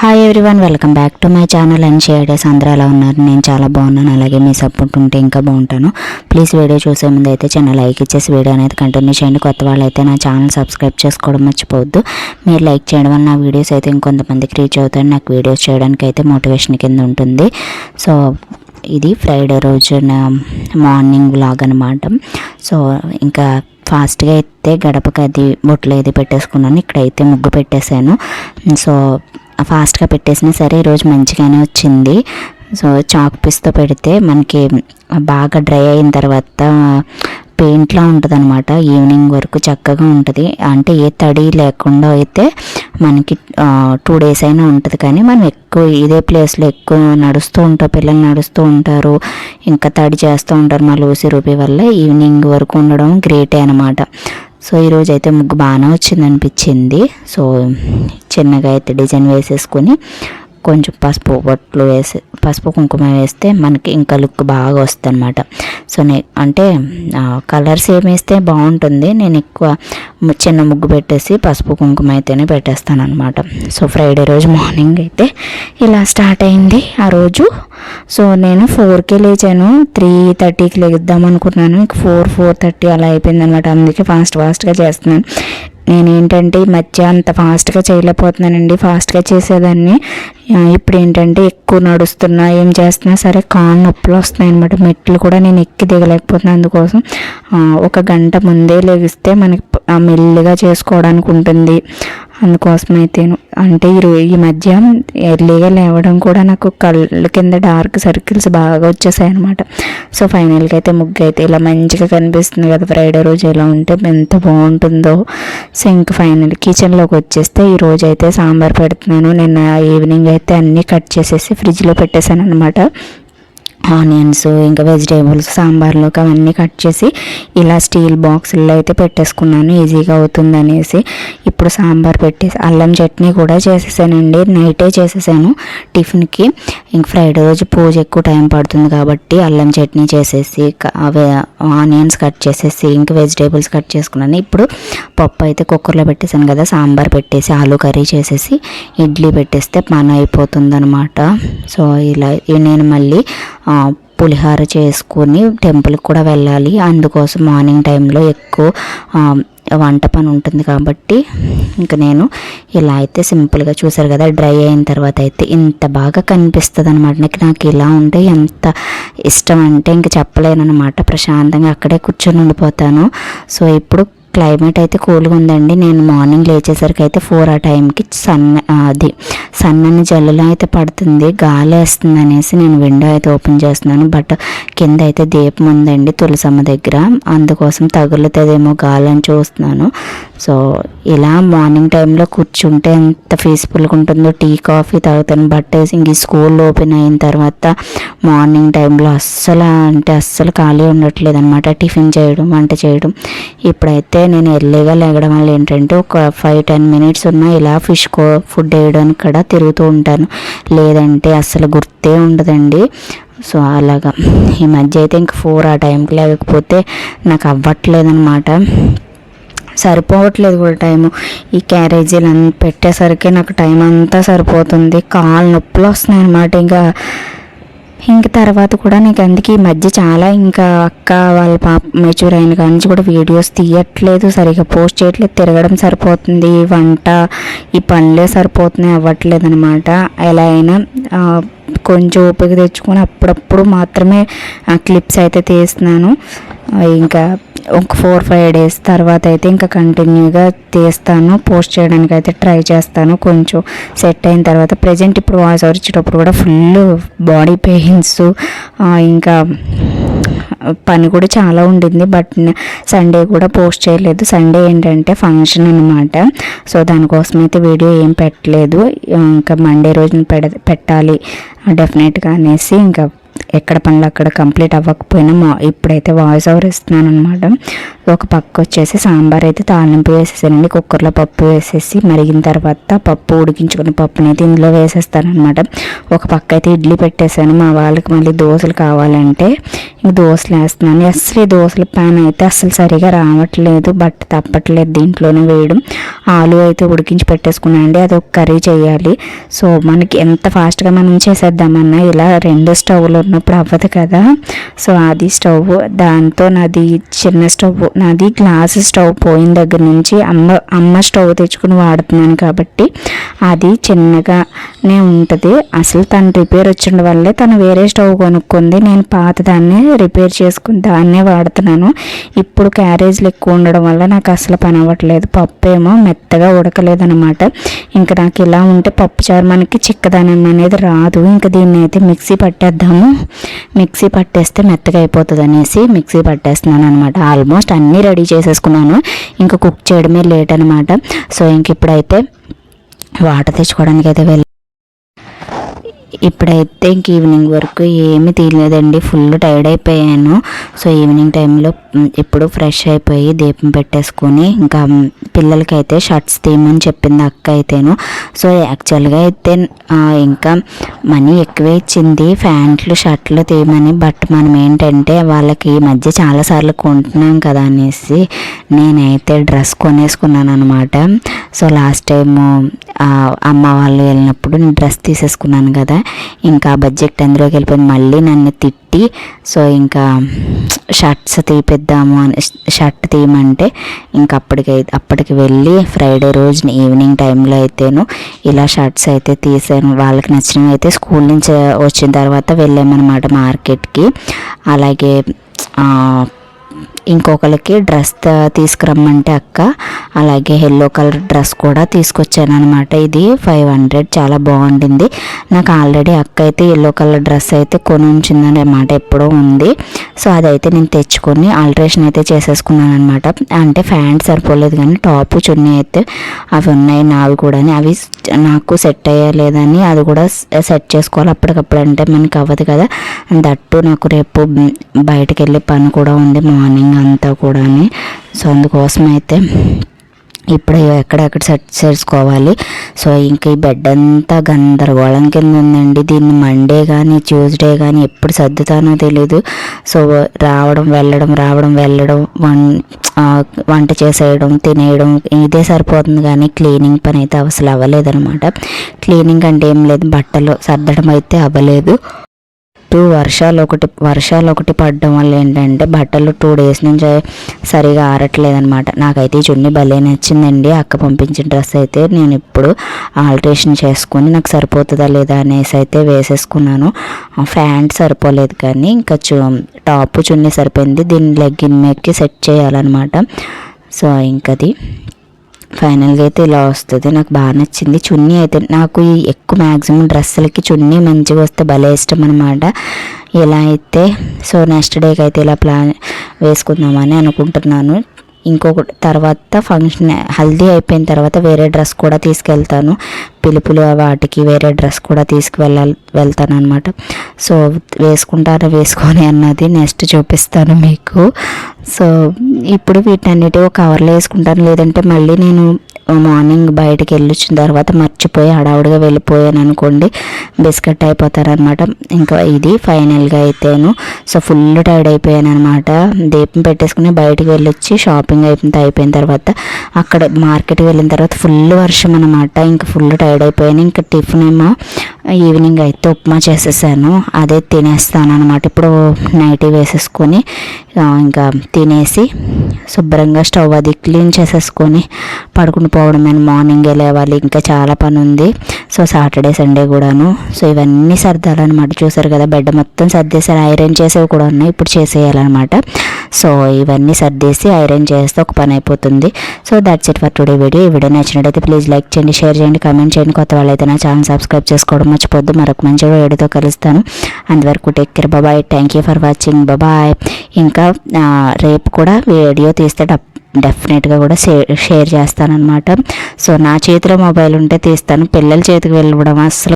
Hi everyone welcome back to my channel and షేడేస్ అందరూ ఎలా ఉన్నారు? నేను చాలా బాగున్నాను. అలాగే మీ సపోర్ట్ ఉంటే ఇంకా బాగుంటాను. ప్లీజ్ వీడియో చూసే ముందు అయితే చిన్న లైక్ ఇచ్చేసి వీడియో అనేది కంటిన్యూ చేయండి. కొత్త వాళ్ళు అయితే నా ఛానల్ సబ్స్క్రైబ్ చేసుకోవడం మర్చిపోవద్దు. మీరు లైక్ చేయడం వల్ల నా వీడియోస్ అయితే ఇంకొంతమందికి రీచ్ అవుతాయి నాకు వీడియోస్ చేయడానికి అయితే మోటివేషన్ కింద ఉంటుంది. సో ఇది ఫ్రైడే రోజున మార్నింగ్ వ్లాగ్ అనమాట సో ఇంకా ఫాస్ట్గా అయితే గడపకి అది బొట్లు అయితే పెట్టేసుకున్నాను. ఇక్కడైతే ముగ్గు పెట్టేశాను. సో ఫాస్ట్గా పెట్టేసినా సరే ఈరోజు మంచిగానే వచ్చింది. సో చాక్ పీస్తో పెడితే మనకి బాగా డ్రై అయిన తర్వాత పెయింట్లా ఉంటుంది అనమాట ఈవినింగ్ వరకు చక్కగా ఉంటుంది. అంటే ఏ తడి లేకుండా అయితే మనకి టూ డేస్ అయినా ఉంటుంది. కానీ మనం ఎక్కువ ఇదే ప్లేస్లో ఎక్కువ నడుస్తూ ఉంటాం. పిల్లలు నడుస్తూ ఉంటారు. ఇంకా తడి చేస్తూ ఉంటారు. మా లూసి రూపీ వల్ల ఈవినింగ్ వరకు ఉండడం గ్రేటే అనమాట సో ఈరోజు అయితే ముగ్గు బాగానే వచ్చింది అనిపించింది సో చిన్నగా అయితే డిజైన్ వేసేసుకొని కొంచెం పసుపు బొట్లు వేసి పసుపు కుంకుమ వేస్తే మనకి ఇంకా లుక్ బాగా వస్తుంది అనమాట సో నే అంటే కలర్స్ ఏమి వేస్తే బాగుంటుంది. నేను ఎక్కువ చిన్న ముగ్గు పెట్టేసి పసుపు కుంకుమ అయితేనే పెట్టేస్తాను అనమాట సో ఫ్రైడే రోజు మార్నింగ్ అయితే ఇలా స్టార్ట్ అయింది ఆ రోజు. సో నేను ఫోర్కి లేచాను. త్రీ థర్టీకి లేద్దాం అనుకున్నాను. ఇంక ఫోర్ ఫోర్ థర్టీ అలా అయిపోయింది అనమాట అందుకే ఫాస్ట్ ఫాస్ట్గా చేస్తున్నాను. నేనేంటంటే ఈ మధ్య అంత ఫాస్ట్గా చేయలేకపోతున్నానండి. ఫాస్ట్గా చేసేదాన్ని. ఇప్పుడు ఏంటంటే ఎక్కువ నడుస్తున్నా ఏం చేస్తున్నా సరే కాళ్ళు నొప్పులు వస్తున్నాయి అనమాట మెట్లు కూడా నేను ఎక్కి దిగలేకపోతున్నాను అందుకోసం. ఒక గంట ముందే లెగిస్తే మనకి మెల్లిగా చేసుకోవడానికి ఉంటుంది. అందుకోసం అయితే అంటే ఈ ఈ మధ్య ఎర్లీగా లేవడం కూడా నాకు కళ్ళ కింద డార్క్ సర్కిల్స్ బాగా వచ్చేసాయి అనమాట సో ఫైనల్గా అయితే ముగ్గు అయితే ఇలా మంచిగా కనిపిస్తుంది కదా ఫ్రైడే రోజు ఎలా ఉంటే ఎంత బాగుంటుందో. సో ఇంక ఫైనల్ కిచెన్లోకి వచ్చేస్తే ఈ రోజు అయితే సాంబార్ పెడుతున్నాను. నిన్న ఈవినింగ్ అయితే అన్నీ కట్ చేసేసి ఫ్రిడ్జ్లో పెట్టేశాను అనమాట ఆనియన్స్ ఇంకా వెజిటేబుల్స్ సాంబార్లోకి అవన్నీ కట్ చేసి ఇలా స్టీల్ బాక్సుల్లో అయితే పెట్టేసుకున్నాను. ఈజీగా అవుతుంది అనేసి ఇప్పుడు సాంబార్ పెట్టేసి అల్లం చట్నీ కూడా చేసేసానండి. నైటే చేసేసాను టిఫిన్కి. ఇంక ఫ్రైడే రోజు పూజ ఎక్కువ టైం పడుతుంది కాబట్టి అల్లం చట్నీ చేసేసి అవే ఆనియన్స్ కట్ చేసేసి ఇంక వెజిటేబుల్స్ కట్ చేసుకున్నాను. ఇప్పుడు పప్పు అయితే కుక్కర్లో పెట్టేసాను కదా సాంబార్ పెట్టేసి ఆలు కర్రీ చేసేసి ఇడ్లీ పెట్టేస్తే పని అయిపోతుంది అనమాట సో ఇలా నేను మళ్ళీ పులిహార చేసుకొని టెంపుల్కి కూడా వెళ్ళాలి. అందుకోసం మార్నింగ్ టైంలో ఎక్కువ వంట పని ఉంటుంది కాబట్టి ఇంకా నేను ఇలా అయితే సింపుల్గా చూసారు కదా డ్రై అయిన తర్వాత అయితే ఇంత బాగా కనిపిస్తుంది అనమాట నాకు నాకు ఇలా ఉంటే ఎంత ఇష్టం అంటే ఇంక చెప్పలేను అనమాట ప్రశాంతంగా అక్కడే కూర్చొని ఉండిపోతాను. సో ఇప్పుడు క్లైమేట్ అయితే కూల్గా ఉందండి. నేను మార్నింగ్ లేచేసరికి అయితే ఫోర్ ఆ టైంకి సన్ అది సన్నని జల్లులో అయితే పడుతుంది. గాలి వేస్తుంది అనేసి నేను విండో అయితే ఓపెన్ చేస్తున్నాను. బట్ కింద అయితే దీపం ఉందండి తులసమ్మ దగ్గర. అందుకోసం తగులుతుందేమో గాలి అని చూస్తున్నాను. సో ఇలా మార్నింగ్ టైంలో కూర్చుంటే ఎంత పీస్ఫుల్గా ఉంటుందో. టీ కాఫీ తాగుతాను. బట్ ఇంక స్కూల్ ఓపెన్ అయిన తర్వాత మార్నింగ్ టైంలో అస్సలు అంటే అస్సలు ఖాళీ ఉండట్లేదు అనమాట టిఫిన్ చేయడం వంట చేయడం. ఇప్పుడైతే నేను ఎర్లీగా లేగడం వల్ల ఏంటంటే ఒక ఫైవ్ టెన్ మినిట్స్ ఉన్న ఇలా ఫిష్ కో ఫుడ్ వేయడానికి కూడా తిరుగుతూ ఉంటాను. లేదంటే అస్సలు గుర్తే ఉండదండి. సో అలాగా. ఈ మధ్య అయితే ఇంక ఫోర్ ఆ టైంకి లేకపోతే నాకు అవ్వట్లేదనమాట సరిపోవట్లేదు కూడా టైము ఈ క్యారేజీలు అన్నీ పెట్టేసరికి నాకు టైం అంతా సరిపోతుంది. కాళ్ళు నొప్పులు వస్తున్నాయి అన్నమాట ఇంకా ఇంక తర్వాత కూడా నాకు అందుకే ఈ మధ్య చాలా ఇంకా అక్క వాళ్ళ పాప మెచ్యూర్ అయిన కాడి నుంచి కూడా వీడియోస్ తీయట్లేదు సరిగా పోస్ట్ చేయట్లేదు తిరగడం సరిపోతుంది వంట ఈ పనులే సరిపోతున్నాయి అవ్వట్లేదు అనమాట ఎలా అయినా కొంచెం ఓపిక తెచ్చుకొని అప్పుడప్పుడు మాత్రమే ఆ క్లిప్స్ అయితే తీస్తున్నాను. ఇంకా ఒక ఫోర్ ఫైవ్ డేస్ తర్వాత అయితే ఇంకా కంటిన్యూగా తీస్తాను. పోస్ట్ చేయడానికి అయితే ట్రై చేస్తాను. కొంచెం సెట్ అయిన తర్వాత ప్రజెంట్ ఇప్పుడు వాయిస్ ఓవర్ ఇచ్చేటప్పుడు కూడా ఫుల్ బాడీ పెయిన్స్ ఇంకా పని కూడా చాలా ఉండింది. బట్ సండే కూడా పోస్ట్ చేయలేదు. సండే ఏంటంటే ఫంక్షన్ అనమాట సో దానికోసం అయితే వీడియో ఏం పెట్టలేదు. ఇంకా మండే రోజున పెడ పెట్టాలి. డెఫినెట్గా అనేసి ఇంకా ఎక్కడ పనులు అక్కడ కంప్లీట్ అవ్వకపోయినా మా ఇప్పుడైతే వాయిస్ ఓవర్ ఇస్తున్నాను అనమాట ఒక పక్క వచ్చేసి సాంబార్ అయితే తాలింపు వేసేసానండి కుక్కర్లో పప్పు వేసేసి మరిగిన తర్వాత పప్పు ఉడికించుకున్న పప్పుని అయితే ఇందులో వేసేస్తానమాట ఒక పక్క అయితే ఇడ్లీ పెట్టేశాను మా వాళ్ళకి మళ్ళీ దోశలు కావాలంటే ఇంక దోశలు వేస్తున్నాను. అసలు ఈ దోశల ప్యాన్ అయితే అసలు సరిగా రావట్లేదు బట్ తప్పట్లేదు దీంట్లోనే వేయడం. ఆలు అయితే ఉడికించి పెట్టేసుకున్నానండి అది ఒక కర్రీ చేయాలి. సో మనకి ఎంత ఫాస్ట్గా మనం చేసేద్దామన్నా ఇలా రెండు స్టవ్లో ఉన్నప్పుడు అవ్వదు కదా. సో అది స్టవ్ దాంతో నాది చిన్న స్టవ్ నాది గ్లాస్ స్టవ్ పోయిన దగ్గర నుంచి అమ్మ అమ్మ స్టవ్ తెచ్చుకుని వాడుతున్నాను కాబట్టి అది చిన్నగానే ఉంటుంది. అసలు తను రిపేర్ వచ్చిన వల్లే తను వేరే స్టవ్ కొనుక్కుంది. నేను పాత దాన్ని రిపేర్ చేసుకుని దాన్నే వాడుతున్నాను. ఇప్పుడు క్యారేజ్లు ఎక్కువ ఉండడం వల్ల నాకు అసలు పని అవ్వట్లేదు. పప్పు ఏమో మెత్తగా ఉడకలేదనమాట ఇంకా నాకు ఇలా ఉంటే పప్పు చారు మనకి చిక్కదనం అనేది రాదు. ఇంకా దీన్ని అయితే మిక్సీ పట్టేద్దాము. మిక్సీ పట్టేస్తే మెత్తగా అయిపోతుంది అనేసి మిక్సీ పట్టేస్తున్నాను అనమాట ఆల్మోస్ట్ అన్నీ రెడీ చేసేసుకున్నాను. ఇంకా కుక్ చేయడమే లేట్ అనమాట సో ఇంక ఇప్పుడైతే వాటర్ తెచ్చుకోవడానికి అయితే వెళ్ళి ఇప్పుడైతే ఇంక ఈవినింగ్ వరకు ఏమీ తీయలేదండి. ఫుల్ టైర్డ్ అయిపోయాను. సో ఈవినింగ్ టైంలో ఇప్పుడు ఫ్రెష్ అయిపోయి దీపం పెట్టేసుకొని ఇంకా పిల్లలకి పిల్లలకైతే షర్ట్స్ తీయమని చెప్పింది అక్క అయితేను. సో యాక్చువల్గా అయితే ఇంకా మనీ ఎక్కువే ఇచ్చింది. ప్యాంట్లు షర్ట్లు తీయమని. బట్ మనం ఏంటంటే వాళ్ళకి ఈ మధ్య చాలాసార్లు కొంటున్నాం కదా అనేసి నేనైతే డ్రెస్ కొనేసుకున్నాను అనమాట సో లాస్ట్ టైము అమ్మ వాళ్ళు వెళ్ళినప్పుడు నేను డ్రెస్ తీసేసుకున్నాను కదా. ఇంకా బడ్జెట్ అందులోకి వెళ్ళిపోయింది మళ్ళీ నన్ను తిట్టి సో ఇంకా షర్ట్స్ తీపిద్దాము అని షర్ట్ తీయమంటే ఇంకా అప్పటికి అప్పటికి వెళ్ళి ఫ్రైడే రోజున ఈవినింగ్ టైంలో అయితేను ఇలా షర్ట్స్ అయితే తీసాను. వాళ్ళకి నచ్చినవి అయితే స్కూల్ నుంచి వచ్చిన తర్వాత వెళ్ళామన్నమాట మార్కెట్కి. అలాగే ఇంకొకరికి డ్రెస్ తీసుకురమ్మంటే అక్క. అలాగే ఎల్లో కలర్ డ్రెస్ కూడా తీసుకొచ్చాను అనమాట ఇది ఫైవ్ హండ్రెడ్ చాలా బాగుండింది. నాకు ఆల్రెడీ అక్క అయితే ఎల్లో కలర్ డ్రెస్ అయితే కొని ఉంచిందని అనమాట ఎప్పుడో ఉంది. సో అదైతే నేను తెచ్చుకొని ఆల్టరేషన్ అయితే చేసేసుకున్నాను అనమాట అంటే ప్యాంట్ సరిపోలేదు కానీ టాప్ చున్నీ అయితే అవి ఉన్నాయి నావి కూడా. అవి నాకు సెట్ అయ్యలేదని అది కూడా సెట్ చేసుకోవాలి అప్పటికప్పుడు అంటే మనకి అవ్వదు కదా. దట్టు నాకు రేపు బయటకు వెళ్ళే పని కూడా ఉంది మార్నింగ్ అంతా కూడా సో అందుకోసం అయితే ఇప్పుడు ఎక్కడెక్కడ సెట్ చేసుకోవాలి. సో ఇంకా ఈ బెడ్ అంతా గందరగోళం కింద ఉందండి దీన్ని మండే కానీ ట్యూస్డే కానీ ఎప్పుడు సర్దుతానో తెలీదు. సో రావడం వెళ్ళడం రావడం వెళ్ళడం వన్ వంట చేసేయడం తినేయడం ఇదే సరిపోతుంది కానీ క్లీనింగ్ పని అయితే అసలు అవ్వలేదన్నమాట క్లీనింగ్ అంటే ఏం లేదు బట్టలు సర్దడం అయితే అవ్వలేదు. టూ వర్షాలు ఒకటి వర్షాలు ఒకటి పడడం వల్ల ఏంటంటే బట్టలు టూ డేస్ నుంచి సరిగా ఆరట్లేదనమాట నాకైతే ఈ చున్నీ భలే నచ్చిందండి. అక్క పంపించిన డ్రెస్ అయితే నేను ఇప్పుడు ఆల్టరేషన్ చేసుకొని నాకు సరిపోతుందా లేదా అనేసి అయితే వేసేసుకున్నాను. ప్యాంట్ సరిపోలేదు కానీ ఇంకా చు టాప్ చున్నీ సరిపోయింది. దీన్ని లెగ్గిన్ మేక్కి సెట్ చేయాలన్నమాట. సో ఇంకది. ఫైనల్గా అయితే ఇలా వస్తుంది. నాకు బాగా నచ్చింది. చున్నీ అయితే నాకు ఈ ఎక్కువ మ్యాక్సిమం డ్రెస్సులకి చున్నీ మంచిగా వస్తే భలే ఇష్టం అనమాట ఇలా అయితే సో నెక్స్ట్ డేకి అయితే ఇలా ప్లాన్ వేసుకుందామని అనుకుంటున్నాను. ఇంకొకటి తర్వాత ఫంక్షన్ హల్దీ అయిపోయిన తర్వాత వేరే డ్రెస్ కూడా తీసుకెళ్తాను. పిలుపులు వాటికి వేరే డ్రెస్ కూడా తీసుకువెళ్ళాలి వెళ్తాను అనమాట సో వేసుకుంటారా వేసుకొని అన్నది నెక్స్ట్ చూపిస్తాను మీకు. సో ఇప్పుడు వీటన్నిటి ఒక కవర్లో వేసుకుంటాను. లేదంటే మళ్ళీ నేను మార్నింగ్ బయటకు వెళ్ళొచ్చిన తర్వాత మర్చిపోయి హడావుడిగా వెళ్ళిపోయాను అనుకోండి బిస్కెట్ అయిపోతారనమాట ఇంకా ఇది ఫైనల్గా అయితేను. సో ఫుల్ టైర్డ్ అయిపోయాను అనమాట దీపం పెట్టేసుకుని బయటకు వెళ్ళొచ్చి షాపింగ్ అయిపోయింది అయిపోయిన తర్వాత అక్కడ మార్కెట్కి వెళ్ళిన తర్వాత ఫుల్ వర్షం అనమాట ఇంకా ఫుల్ టైర్డ్ అయిపోయాను. ఇంకా టిఫిన్ ఏమో ఈవినింగ్ అయితే ఉప్మా చేసేసాను. అదే తినేస్తాను అనమాట ఇప్పుడు నైట్ వేసేసుకొని ఇంకా తినేసి శుభ్రంగా స్టవ్ అది క్లీన్ చేసేసుకొని పడుకుని పోవడమే మార్నింగే లేవాలి. ఇంకా చాలా పని ఉంది సో సాటర్డే సండే కూడాను. సో ఇవన్నీ సర్దాలన్నమాట. చూసారు కదా బెడ్ మొత్తం సర్దేశారు. ఐరన్ చేసేవి కూడా ఉన్నాయి. ఇప్పుడు చేసేయాలన్నమాట. సో ఇవన్నీ సర్దేసి ఐరన్ చేస్తే ఒక పని అయిపోతుంది. So that's it for today video ఈ వీడియో నచ్చినట్టయితే ప్లీజ్ లైక్ చేయండి షేర్ చేయండి కామెంట్ చేయండి. కొత్త వాళ్ళైతే నా ఛానల్ సబ్స్క్రైబ్ చేసుకోవడం మర్చిపోద్దు మరొక మంచి వీడియోతో కలుస్తాను. అంతవరకు take care bye bye thank you for watching bye bye ఇంకా రేపు కూడా వీడియో తీస్తే డెఫినెట్గా కూడా షేర్ షేర్ చేస్తానన్నమాట. సో నా చేతిలో మొబైల్ ఉంటే తీస్తాను. పిల్లల చేతికి వెళ్ళడం అసలు